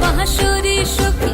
বাঁশের সখী